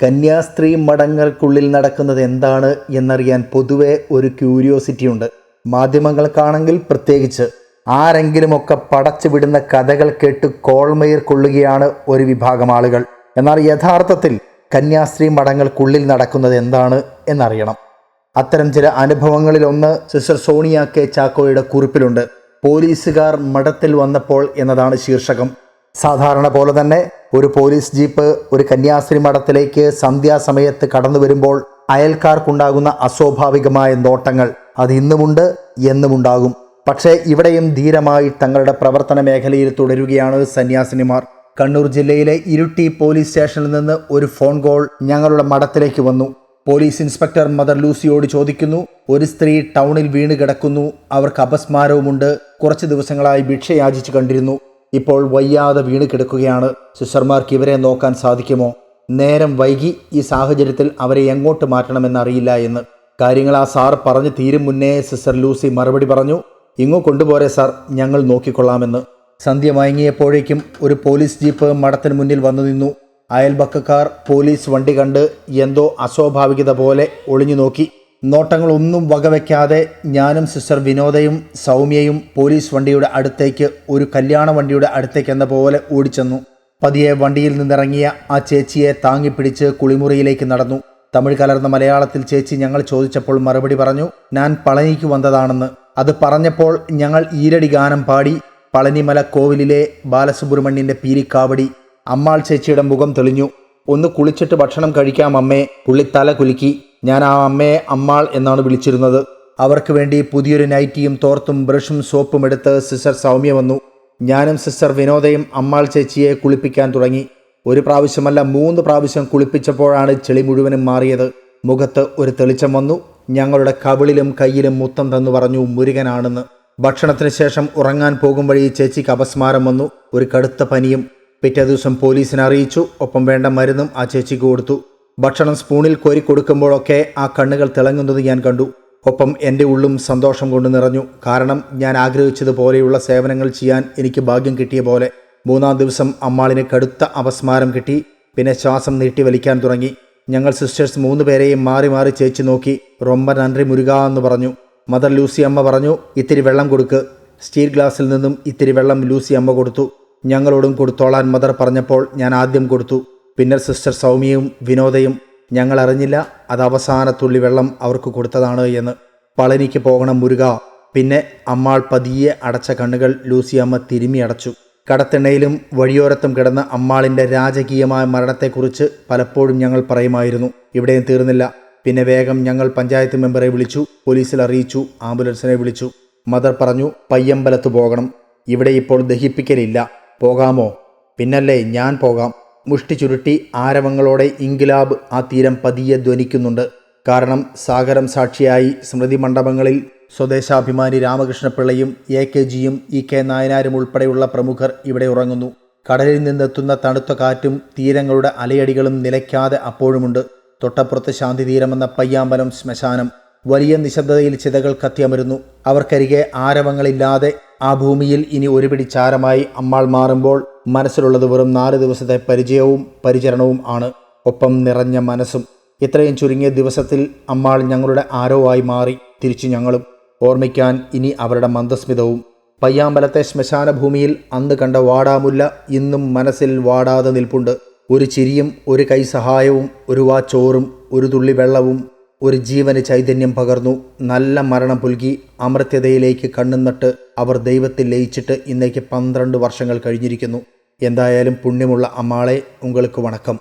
കന്യാസ്ത്രീ മഠങ്ങൾക്കുള്ളിൽ നടക്കുന്നത് എന്താണ് എന്നറിയാൻ പൊതുവെ ഒരു ക്യൂരിയോസിറ്റി ഉണ്ട്. മാധ്യമങ്ങൾക്കാണെങ്കിൽ പ്രത്യേകിച്ച് ആരെങ്കിലുമൊക്കെ പടച്ചു വിടുന്ന കഥകൾ കേട്ട് കോൾമയിർ കൊള്ളുകയാണ് ഒരു വിഭാഗം ആളുകൾ. എന്നാൽ യഥാർത്ഥത്തിൽ കന്യാസ്ത്രീ മഠങ്ങൾക്കുള്ളിൽ നടക്കുന്നത് എന്താണ് എന്നറിയണം. അത്തരം ചില അനുഭവങ്ങളിലൊന്ന് സിസ്റ്റർ സോണിയ കെ ചാക്കോയുടെ കുറിപ്പിലുണ്ട്. പോലീസുകാർ മഠത്തിൽ വന്നപ്പോൾ എന്നതാണ് ശീർഷകം. സാധാരണ പോലെ തന്നെ ഒരു പോലീസ് ജീപ്പ് ഒരു കന്യാസ്ത്രീ മഠത്തിലേക്ക് സന്ധ്യാസമയത്ത് കടന്നു വരുമ്പോൾ അയൽക്കാർക്കുണ്ടാകുന്ന അസ്വാഭാവികമായ നോട്ടങ്ങൾ അത് ഇന്നുമുണ്ട് എന്നുമുണ്ടാകും. പക്ഷേ ഇവിടെയും ധീരമായി തങ്ങളുടെ പ്രവർത്തന മേഖലയിൽ തുടരുകയാണ് സന്യാസിനിമാർ. കണ്ണൂർ ജില്ലയിലെ ഇരുട്ടി പോലീസ് സ്റ്റേഷനിൽ നിന്ന് ഒരു ഫോൺ കോൾ ഞങ്ങളുടെ മഠത്തിലേക്ക് വന്നു. പോലീസ് ഇൻസ്പെക്ടർ മദർ ലൂസിയോട് ചോദിക്കുന്നു ഒരു സ്ത്രീ ടൗണിൽ വീണ് കിടക്കുന്നു. അവർക്ക് അപസ്മാരവുമുണ്ട്. കുറച്ച് ദിവസങ്ങളായി ഭിക്ഷയാചിച്ചു കണ്ടിരുന്നു. ഇപ്പോൾ വയ്യാതെ വീണ് കിടക്കുകയാണ്. സിസ്റ്റർമാർക്ക് ഇവരെ നോക്കാൻ സാധിക്കുമോ? നേരം വൈകി ഈ സാഹചര്യത്തിൽ അവരെ എങ്ങോട്ട് മാറ്റണമെന്നറിയില്ല എന്ന്. കാര്യങ്ങൾ ആ സാർ പറഞ്ഞു തീരും മുന്നേ സിസ്റ്റർ ലൂസി മറുപടി പറഞ്ഞു. ഇങ്ങോ കൊണ്ടുപോരെ സാർ ഞങ്ങൾ നോക്കിക്കൊള്ളാമെന്ന്. സന്ധ്യ മയങ്ങിയപ്പോഴേക്കും ഒരു പോലീസ് ജീപ്പ് മഠത്തിന് മുന്നിൽ വന്നു നിന്നു. അയൽപക്കക്കാർ പോലീസ് വണ്ടി കണ്ട് എന്തോ അസ്വാഭാവികത പോലെ ഒളിഞ്ഞു നോക്കി. നോട്ടങ്ങളൊന്നും വകവയ്ക്കാതെ ഞാനും സിസ്റ്റർ വിനോദയും സൗമ്യയും പോലീസ് വണ്ടിയുടെ അടുത്തേക്ക് ഒരു കല്യാണ വണ്ടിയുടെ അടുത്തേക്ക് എന്ന പോലെ ഓടിച്ചെന്നു. പതിയെ വണ്ടിയിൽ നിന്നിറങ്ങിയ ആ ചേച്ചിയെ താങ്ങിപ്പിടിച്ച് കുളിമുറിയിലേക്ക് നടന്നു. തമിഴ് കലർന്ന മലയാളത്തിൽ ചേച്ചി ഞങ്ങൾ ചോദിച്ചപ്പോൾ മറുപടി പറഞ്ഞു ഞാൻ പളനിക്ക് വന്നതാണെന്ന്. അത് പറഞ്ഞപ്പോൾ ഞങ്ങൾ ഈരടി ഗാനം പാടി പളനിമല കോവിലിലെ ബാലസുബ്രഹ്മണ്യന്റെ പീരിക്കാവടി അമ്മാൾ ചേച്ചിയുടെ മുഖം തെളിഞ്ഞു. ഒന്ന് കുളിച്ചിട്ട് ഭക്ഷണം കഴിക്കാം അമ്മേ. പുള്ളി തല കുലുക്കി. ഞാൻ ആ അമ്മയെ അമ്മാൾ എന്നാണ് വിളിച്ചിരുന്നത്. അവർക്ക് വേണ്ടി പുതിയൊരു നൈറ്റിയും തോർത്തും ബ്രഷും സോപ്പും എടുത്ത് സിസ്റ്റർ സൗമ്യ വന്നു. ഞാനും സിസ്റ്റർ വിനോദയും അമ്മാൾ ചേച്ചിയെ കുളിപ്പിക്കാൻ തുടങ്ങി. ഒരു പ്രാവശ്യമല്ല മൂന്ന് പ്രാവശ്യം കുളിപ്പിച്ചപ്പോഴാണ് ചെളി മുഴുവനും മാറിയത്. മുഖത്ത് ഒരു തെളിച്ചം വന്നു. ഞങ്ങളുടെ കവിളിലും കയ്യിലും മുത്തം തന്നു പറഞ്ഞു മുരുകനാണെന്ന്. ഭക്ഷണത്തിന് ശേഷം ഉറങ്ങാൻ പോകും വഴി ചേച്ചിക്ക് അപസ്മാരം വന്നു. ഒരു കടുത്ത പനിയും പിറ്റേ ദിവസം പോലീസിനെ അറിയിച്ചു. ഒപ്പം വേണ്ട മരുന്നും ആ ചേച്ചിക്ക് കൊടുത്തു. ഭക്ഷണം സ്പൂണിൽ കോരി കൊടുക്കുമ്പോഴൊക്കെ ആ കണ്ണുകൾ തിളങ്ങുന്നത് ഞാൻ കണ്ടു. ഒപ്പം എന്റെ ഉള്ളും സന്തോഷം കൊണ്ട് നിറഞ്ഞു. കാരണം ഞാൻ ആഗ്രഹിച്ചതുപോലെയുള്ള സേവനങ്ങൾ ചെയ്യാൻ എനിക്ക് ഭാഗ്യം കിട്ടിയ പോലെ. മൂന്നാം ദിവസം അമ്മാളിന് കടുത്ത അപസ്മാരം കിട്ടി. പിന്നെ ശ്വാസം നീട്ടി വലിക്കാൻ തുടങ്ങി. ഞങ്ങൾ സിസ്റ്റേഴ്സ് മൂന്ന് പേരെയും മാറി മാറി ചേച്ചി നോക്കി. റൊമ്പ നന്ദി മുരുക എന്ന് പറഞ്ഞു. മദർ ലൂസി അമ്മ പറഞ്ഞു ഇത്തിരി വെള്ളം കൊടുക്ക്. സ്റ്റീൽ ഗ്ലാസ്സിൽ നിന്നും ഇത്തിരി വെള്ളം ലൂസി അമ്മ കൊടുത്തു. ഞങ്ങളോടും കൊടുത്തോളാൻ മദർ പറഞ്ഞപ്പോൾ ഞാൻ ആദ്യം കൊടുത്തു. പിന്നെ സിസ്റ്റർ സൗമ്യയും വിനോദയും ഞങ്ങൾ അറിഞ്ഞില്ല. അത് അവസാന തുള്ളി വെള്ളം അവർക്ക് കൊടുത്തതാണ് എന്ന്. പളനിക്ക് പോകണം മുരുക. പിന്നെ അമ്മാൾ പതിയെ അടച്ച കണ്ണുകൾ ലൂസിയമ്മ തിരുമി അടച്ചു. കടത്തിണയിലും വഴിയോരത്തും കിടന്ന അമ്മാളിന്റെ രാജകീയമായ മരണത്തെക്കുറിച്ച് പലപ്പോഴും ഞങ്ങൾ പറയുമായിരുന്നു. ഇവിടെയും തീർന്നില്ല. പിന്നെ വേഗം ഞങ്ങൾ പഞ്ചായത്ത് മെമ്പറെ വിളിച്ചു. പോലീസിൽ അറിയിച്ചു. ആംബുലൻസിനെ വിളിച്ചു. മദർ പറഞ്ഞു പയ്യമ്പലത്ത് പോകണം. ഇവിടെ ഇപ്പോൾ ദഹിപ്പിക്കലില്ല. പോകാമോ? പിന്നല്ലേ ഞാൻ പോകാം. മുഷ്ടി ചുരുട്ടി ആരവങ്ങളോടെ ഇൻകിലാബ് ആ തീരം പതിയെ ധ്വനിക്കുന്നുണ്ട്. കാരണം സാഗരം സാക്ഷിയായി സ്മൃതി മണ്ഡപങ്ങളിൽ സ്വദേശാഭിമാനി രാമകൃഷ്ണപിള്ളയും എ കെ ജിയും ഇ കെ നായനാരും ഉൾപ്പെടെയുള്ള പ്രമുഖർ ഇവിടെ ഉറങ്ങുന്നു. കടലിൽ നിന്നെത്തുന്ന തണുത്ത കാറ്റും തീരങ്ങളുടെ അലയടികളും നിലയ്ക്കാതെ അപ്പോഴുമുണ്ട്. തൊട്ടപ്പുറത്ത് ശാന്തിതീരമെന്ന പയ്യാമ്പലം ശ്മശാനം. വലിയ നിശബ്ദതയിൽ ചിതകൾ കത്തിയമരുന്നു. അവർക്കരികെ ആരവങ്ങളില്ലാതെ ആ ഭൂമിയിൽ ഇനി ഒരുപിടി ചാരമായി അമ്മാൾ മാറുമ്പോൾ മനസ്സിലുള്ളത് വെറും നാല് ദിവസത്തെ പരിചയവും പരിചരണവും ആണ്. ഒപ്പം നിറഞ്ഞ മനസ്സും. ഇത്രയും ചുരുങ്ങിയ ദിവസത്തിൽ അമ്മാൾ ഞങ്ങളുടെ ആരോ ആയി മാറി തിരിച്ചു ഞങ്ങളും. ഓർമ്മിക്കാൻ ഇനി അവരുടെ മന്ദസ്മിതവും. പയ്യാമ്പലത്തെ ശ്മശാന ഭൂമിയിൽ അന്ന് കണ്ട വാടാമുല്ല ഇന്നും മനസ്സിൽ വാടാതെ നിൽപ്പുണ്ട്. ഒരു ചിരിയും ഒരു കൈ സഹായവും ഒരു വാ ചോറും ഒരു തുള്ളി വെള്ളവും ഒരു ജീവന് ചൈതന്യം പകർന്നു. നല്ല മരണം പുൽകി അമൃത്യതയിലേക്ക് കണ്ണും നട്ട് അവർ ദൈവത്തിൽ ലയിച്ചിട്ട് ഇന്നേക്ക് പന്ത്രണ്ട് വർഷങ്ങൾ കഴിഞ്ഞിരിക്കുന്നു. എന്തായാലും പുണ്യമുള്ള അമ്മാളെ ഉങ്ങൾക്ക് വണക്കം.